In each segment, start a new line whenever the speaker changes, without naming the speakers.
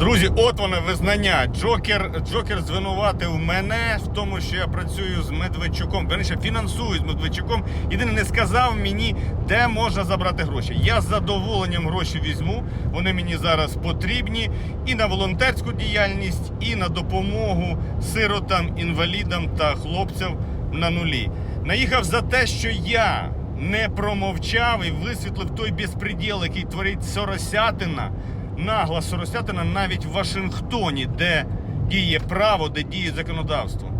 Друзі, от воно визнання. Джокер, Джокер звинуватив мене в тому, що я працюю з Медведчуком. Верніше фінансую з Медведчуком. Єдине, не сказав мені, де можна забрати гроші. Я з задоволенням гроші візьму. Вони мені зараз потрібні і на волонтерську діяльність, і на допомогу сиротам, інвалідам та хлопцям на нулі. Наїхав за те, що я не промовчав і висвітлив той безпреділ, який творить Соросятина нагла Соросятина навіть в Вашингтоні, де діє право, де діє законодавство.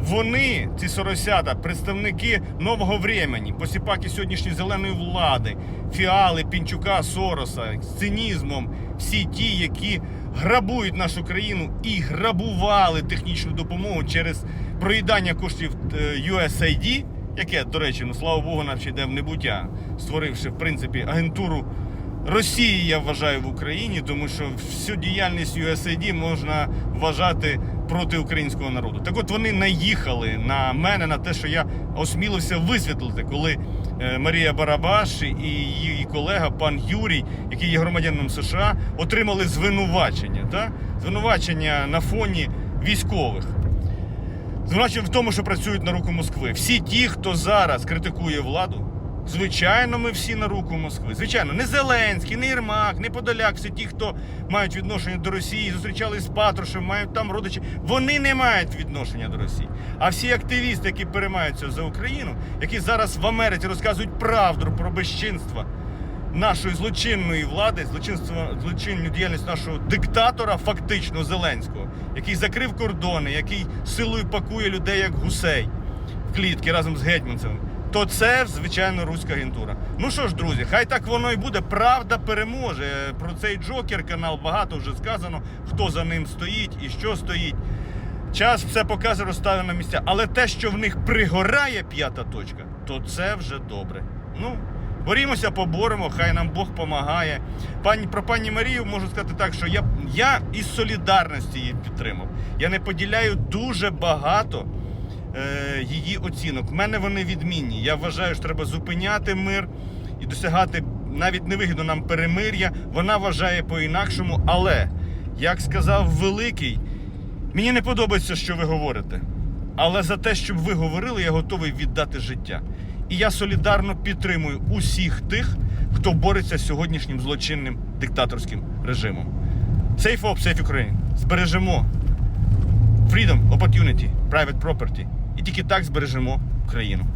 Вони, ці соросята, представники нового времени, посіпаки сьогоднішньої зеленої влади, фіали Пінчука Сороса з цинізмом, всі ті, які грабують нашу країну і грабували технічну допомогу через проїдання коштів е, USAID, яке, до речі, ну слава Богу, нам йде в небуття, створивши в принципі агентуру Росії, я вважаю в Україні, тому що всю діяльність USAID можна вважати проти українського народу. Так от вони наїхали на мене на те, що я осмілився висвітлити, коли е, Марія Барабаш і її колега, пан Юрій, який є громадянином США, отримали звинувачення. Та? Звинувачення на фоні військових. Звинувачення в тому, що працюють на руку Москви. Всі ті, хто зараз критикує владу, звичайно, ми всі на руку Москви. Звичайно, не Зеленський, не Єрмак, не Подоляк, всі ті, хто мають відношення до Росії, зустрічались з Патрушем, мають там родичі. Вони не мають відношення до Росії. А всі активісти, які переймаються за Україну, які зараз в Америці розказують правду про безчинства нашої злочинної влади, злочинство, злочинну діяльність нашого диктатора, фактично Зеленського, який закрив кордони, який силою пакує людей як гусей в клітки разом з гетьманцем, то це звичайно руська агентура. Ну що ж, друзі, хай так воно і буде. Правда переможе. Про цей Джокер канал багато вже сказано, хто за ним стоїть і що стоїть. Час все покаже, розставив на місця. Але те, що в них пригорає п'ята точка, то це вже добре. Ну, борімося, поборемо, хай нам Бог помагає. Пані, про пані Марію можу сказати так, що я, я із солідарності її підтримав. Я не поділяю дуже багато її оцінок. В мене вони відмінні. Я вважаю, що треба зупиняти мир і досягати навіть невигідно нам перемир'я. Вона вважає по-інакшому, але, як сказав Великий, мені не подобається, що ви говорите. Але за те, щоб ви говорили, я готовий віддати життя. І я солідарно підтримую усіх тих, хто бореться з сьогоднішнім злочинним диктаторським режимом. Safe Up, Safe Ukraine. Збережемо freedom, opportunity, private property. І тільки так збережемо країну.